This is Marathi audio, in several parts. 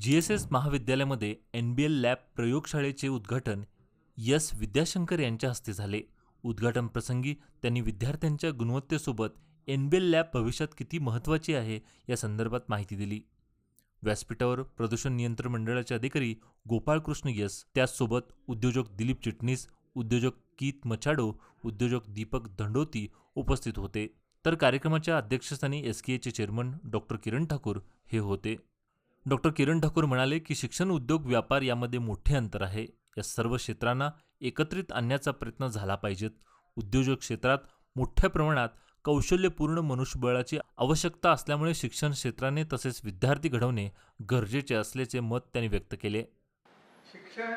जी एस एस महाविद्यालयामध्ये एन बी एल लॅब प्रयोगशाळेचे उद्घाटन यस विद्याशंकर यांच्या हस्ते झाले. उद्घाटन प्रसंगी त्यांनी विद्यार्थ्यांच्या गुणवत्तेसोबत एन बी एल लॅब भविष्यात किती महत्त्वाची आहे या संदर्भात माहिती दिली. व्यासपीठावर प्रदूषण नियंत्रण मंडळाचे अधिकारी गोपाळकृष्ण यस त्याचसोबत उद्योजक दिलीप चिटणीस उद्योजक कीत मचाडो उद्योजक दीपक दंडोती उपस्थित होते. तर कार्यक्रमाच्या अध्यक्षस्थानी एस के एचे चेअरमन डॉक्टर किरण ठाकूर हे होते. डॉक्टर किरण ठाकूर म्हणाले की शिक्षण उद्योग व्यापार यामध्ये मोठे अंतर आहे. या सर्व क्षेत्रांना एकत्रित आणण्याचा प्रयत्न झाला पाहिजेत. उद्योजक क्षेत्रात मोठ्या प्रमाणात कौशल्यपूर्ण मनुष्यबळाची आवश्यकता असल्यामुळे शिक्षण क्षेत्राने तसेच विद्यार्थी घडवणे गरजेचे असल्याचे मत त्यांनी व्यक्त केले. शिक्षण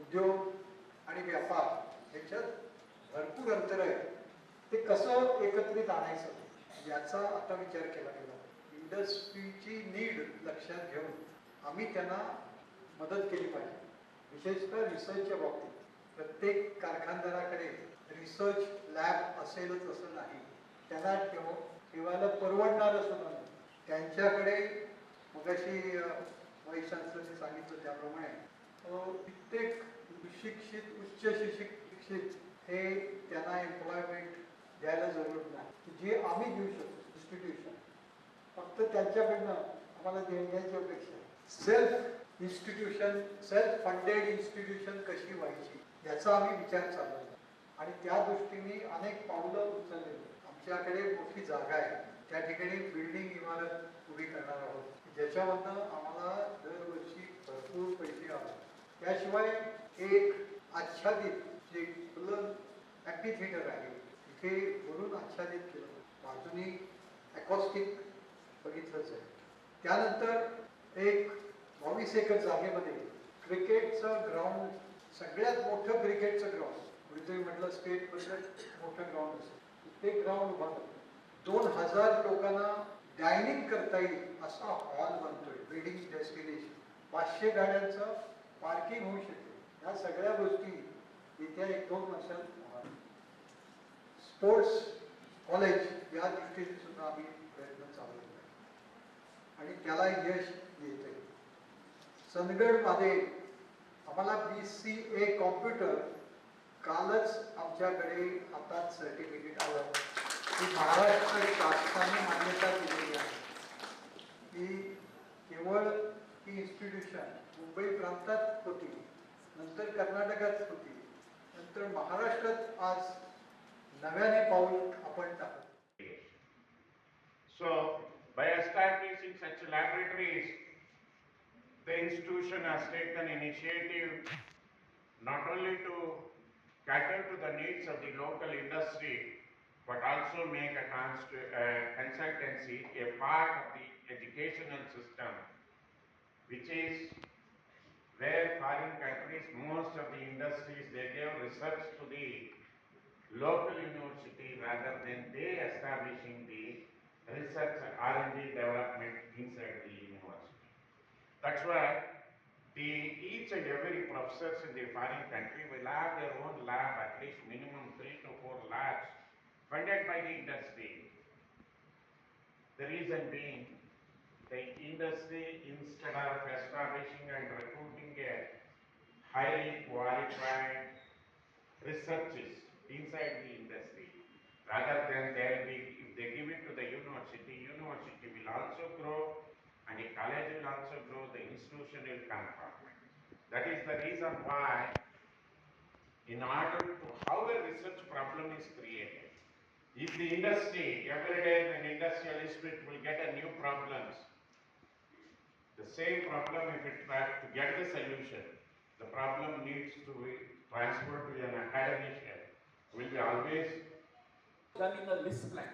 उद्योग आणि व्यापार याच्यात भरपूर अंतर आहे. ते कसं एकत्रित आणायचं याचा आता विचार केला गेला. इंडस्ट्रीची नीड लक्षात घेऊन आम्ही त्यांना मदत केली पाहिजे. विशेषतः रिसर्चच्या बाबतीत. प्रत्येक कारखानदाराकडे रिसर्च लॅब असेलच असं नाही. त्यांना ठेव ठेवायला परवडणारं सुद्धा नाही. त्यांच्याकडे मगाशी वाईस चान्सलरने सांगितलं त्याप्रमाणे कित्येक शिक्षित उच्च शिक्षित शिक्षित हे त्यांना एम्प्लॉयमेंट द्यायला जरूर नाही. जे आम्ही देऊ शकतो इन्स्टिट्यूशन फक्त त्यांच्याकडनं आम्हाला देण्याची अपेक्षा आहे. Self institution self funded institution कशी व्हायची याचा आम्ही विचार चालवला. आणि त्या दृष्टीने अनेक पावलं उचललेली आमच्याकडे मोठी जागा आहे. त्या ठिकाणी बिल्डिंग इमारत उभी करणार आहोत. ज्याच्यामधनं आम्हाला दरवर्षी भरपूर पैसे आले. त्याशिवाय एक आच्छादित जे फुलं ॲपी थिएटर आहे तिथे वरून आच्छादित केलं. बाजूनी ॲकॉस्टिक बघितलंच आहे. त्यानंतर एक बावीस एकर जागेमध्ये क्रिकेटचं ग्राउंड सगळ्यात मोठं क्रिकेटचं ग्राउंड म्हणजे म्हटलं स्टेटबद्दल मोठं ग्राउंड असेल. ते ग्राउंड उभारलं दोन हजार लोकांना डायनिंग करता येईल असा हॉल बनतोय वेडिंग डेस्टिनेशन पाचशे गाड्यांचं पार्किंग होऊ शकते. या सगळ्या गोष्टी येत्या एक दोन वर्षात स्पोर्ट्स कॉलेज या दृष्टीने सुद्धा आम्ही आणि त्याला यश येते चंदगडमध्ये आम्हाला बी सी ए कॉम्प्युटर कालच आमच्याकडे हातात सर्टिफिकेट आलं. की महाराष्ट्र शासनाने मान्यता दिलेली आहे. की केवळ ही इन्स्टिट्यूशन मुंबई प्रांतात होती नंतर कर्नाटकात होती नंतर महाराष्ट्रात आज नव्याने पाऊल आपण टाकतो So, by establishing such laboratories, the institution has taken initiative not only to cater to the needs of the local industry, but also make a uh, consultancy a part of the educational system, which is where foreign countries, most of the industries, they give research to the local university rather than they establishing the research R&D development inside the university. That's why the each and every professors in the foreign country will have their own lab, at least minimum three to four labs funded by the industry. The reason being, the industry instead of establishing and recruiting a highly qualified researchers inside the industry. Rather than they'll be, if they give it to the university, university will also grow and college will also grow, the institution will. That is the reason why in order to, how a research problem is created. If the industry, every day an industrialist will get a new problems, the same problem, if it try to get the solution, the problem needs to be transferred to an academician, will be always done in the list plan.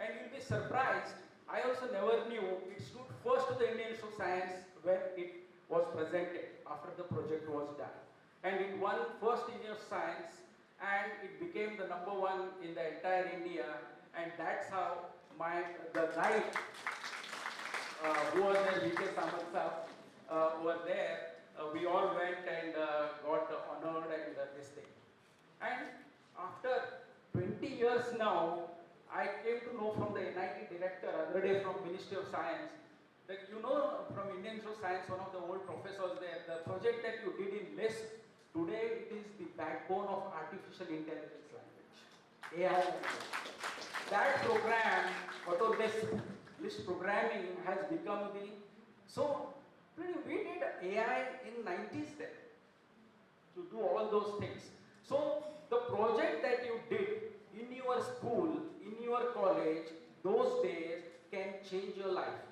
And you'll be surprised, I also never knew it stood first to the Indian Institute of Science when it was presented after the project was done. And it won first Indian of Science and it became the number one in the entire India. And that's how my, the guide uh, who was there, VK Samant sir, uh, were there. Uh, we all went and uh, got honored and this thing. And after 20 years now, I came to know from the NIT director other day from Ministry of Science Like you know from Indian Institute of Science, one of the old professors there, the project that you did in LISP, today it is the backbone of artificial intelligence language, AI. That program, auto LISP, LISP programming has become the, so we did AI in 90s then to do all those things. So the project that you did in your school, in your college, those days can change your life.